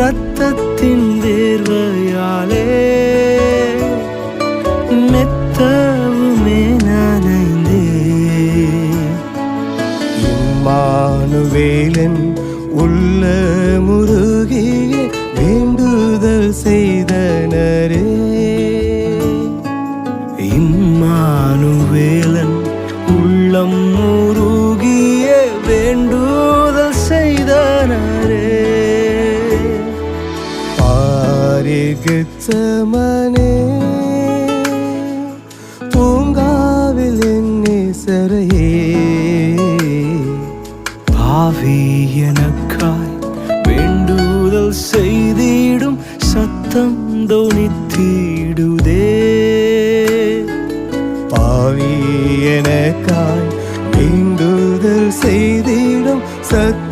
ரத்தத்தின் தேர்வையாலே மெத்தவுமே நனைந்தே இம்மானுவேலன் உள்ள முருகிய வேண்டுதல் செய்தனரே. இம்மானுவேலன் உள்ளம் மிகுத்த மனே பூங்காவில் என்னே சரையே பாவி எனக்காய் வேண்டுதல் செய்திடும் சத்தம் தோணித்தீடுதே. பாவி எனக்காய் வேண்டுதல் செய்திடும் சத்தம்